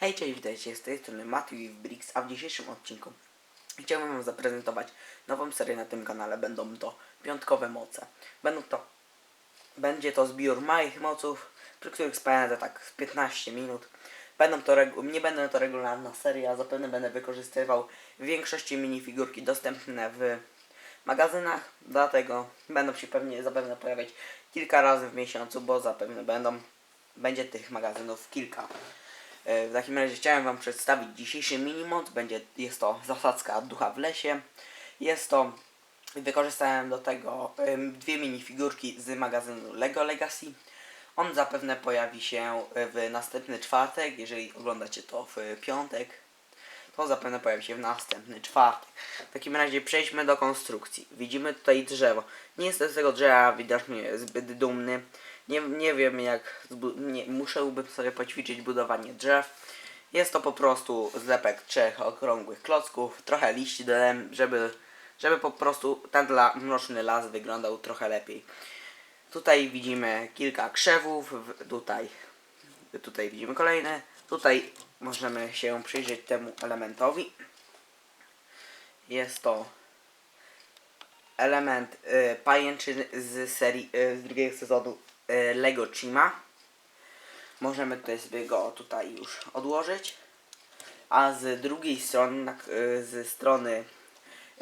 Hej, cześć, witajcie, z tej strony Matthew Briggs, a w dzisiejszym odcinku chciałbym wam zaprezentować nową serię na tym kanale. Będą to piątkowe moce. Będą to, będzie to zbiór małych moców, przy których spędzę tak z 15 minut. Będą to nie będę to regularna seria, zapewne będę wykorzystywał w większości minifigurki dostępne w magazynach, dlatego będą się pewnie zapewne pojawiać kilka razy w miesiącu, bo zapewne będą, będzie tych magazynów kilka. E, W takim razie chciałem Wam przedstawić dzisiejszy minimod. Będzie, jest to zasadzka ducha w lesie. Jest to, wykorzystałem do tego dwie minifigurki z magazynu LEGO Legacy. On zapewne pojawi się w następny czwartek, jeżeli oglądacie to w piątek. To zapewne pojawi się w następny czwartek. W takim razie przejdźmy do konstrukcji. Widzimy tutaj drzewo. Nie jestem z tego drzewa widocznie zbyt dumny. Nie, nie wiem jak, nie, musiałbym sobie poćwiczyć budowanie drzew. Jest to po prostu zlepek trzech okrągłych klocków, trochę liści dodałem, żeby, żeby po prostu ten dla mroczny las wyglądał trochę lepiej. Tutaj widzimy kilka krzewów, tutaj, tutaj widzimy kolejne. Tutaj możemy się przyjrzeć temu elementowi. Jest to element y, z serii y, z drugiego sezonu Lego Chima. Możemy tutaj sobie go tutaj już odłożyć. A z drugiej strony, y, ze strony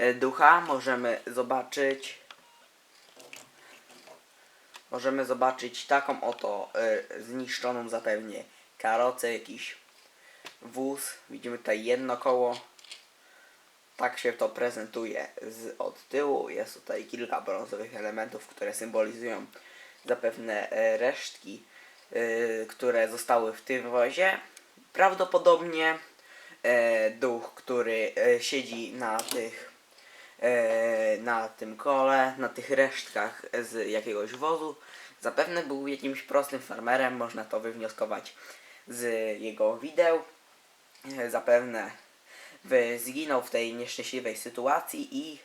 y, ducha możemy zobaczyć możemy zobaczyć taką oto zniszczoną zapewnie karocę, jakiś wóz. Widzimy tutaj jedno koło. Tak się to prezentuje z, od tyłu. Jest tutaj kilka brązowych elementów, które symbolizują zapewne e, resztki, e, które zostały w tym wozie. Prawdopodobnie e, duch, który siedzi na tych na tym kole, na tych resztkach z jakiegoś wozu. Zapewne był jakimś prostym farmerem, można to wywnioskować z jego wideł. Zapewne zginął w tej nieszczęśliwej sytuacji i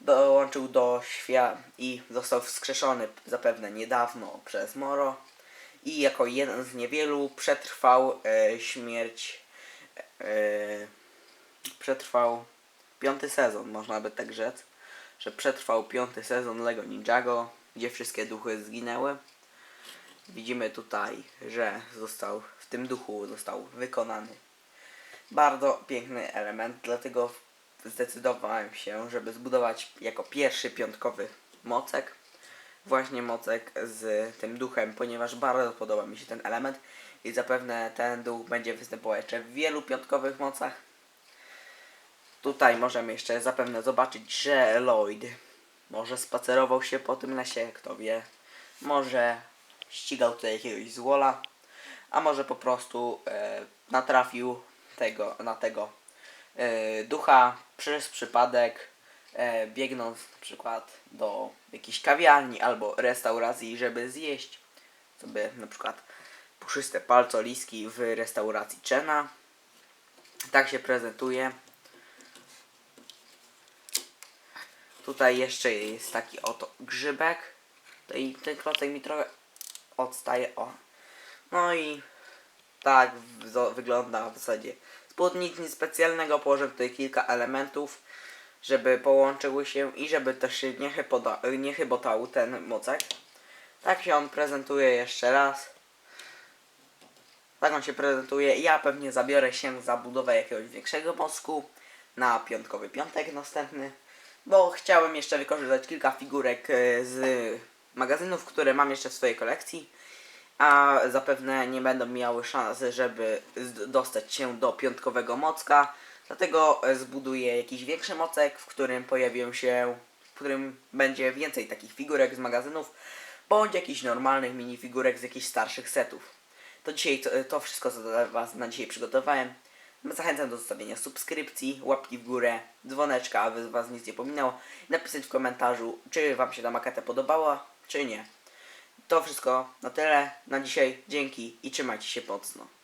dołączył do świata i został wskrzeszony zapewne niedawno przez Moro i jako jeden z niewielu przetrwał e, śmierć e, przetrwał piąty sezon, można by tak rzec, że przetrwał piąty sezon Lego Ninjago, gdzie wszystkie duchy zginęły. Widzimy tutaj, że został w tym duchu został wykonany bardzo piękny element, dlatego zdecydowałem się, żeby zbudować jako pierwszy piątkowy mocek właśnie mocek z tym duchem, ponieważ bardzo podoba mi się ten element i zapewne ten duch będzie występował jeszcze w wielu piątkowych mocach. Tutaj możemy jeszcze zapewne zobaczyć, że Lloyd może spacerował się po tym lesie, kto wie. Może ścigał tutaj jakiegoś złola, a może po prostu e, natrafił tego, na tego ducha przez przypadek, e, biegnąc na przykład do jakiejś kawiarni albo restauracji, żeby zjeść sobie na przykład puszyste palcoliski w restauracji Czena. Tak się prezentuje. Tutaj jeszcze jest taki oto grzybek. Tutaj ten klocek mi trochę odstaje. O. No i tak wygląda w zasadzie spódnik. Nic specjalnego. Położę tutaj kilka elementów, żeby połączyły się i żeby też się nie, nie chybotał ten mocek. Tak się on prezentuje jeszcze raz. Tak on się prezentuje. Ja pewnie zabiorę się za budowę jakiegoś większego mosku na piątkowy piątek następny. Bo chciałem jeszcze wykorzystać kilka figurek e, z magazynów, które mam jeszcze w swojej kolekcji. A zapewne nie będą miały szansy, żeby dostać się do piątkowego mocka. Dlatego zbuduję jakiś większy mocek, w którym pojawią się, w którym będzie więcej takich figurek z magazynów, bądź jakichś normalnych minifigurek z jakichś starszych setów. To dzisiaj to, to wszystko, co dla Was na dzisiaj przygotowałem. Zachęcam do zostawienia subskrypcji, łapki w górę, dzwoneczka, aby Was nic nie pominęło. Napisać w komentarzu, czy Wam się ta maketa podobała, czy nie. To wszystko na tyle na dzisiaj. Dzięki i trzymajcie się mocno.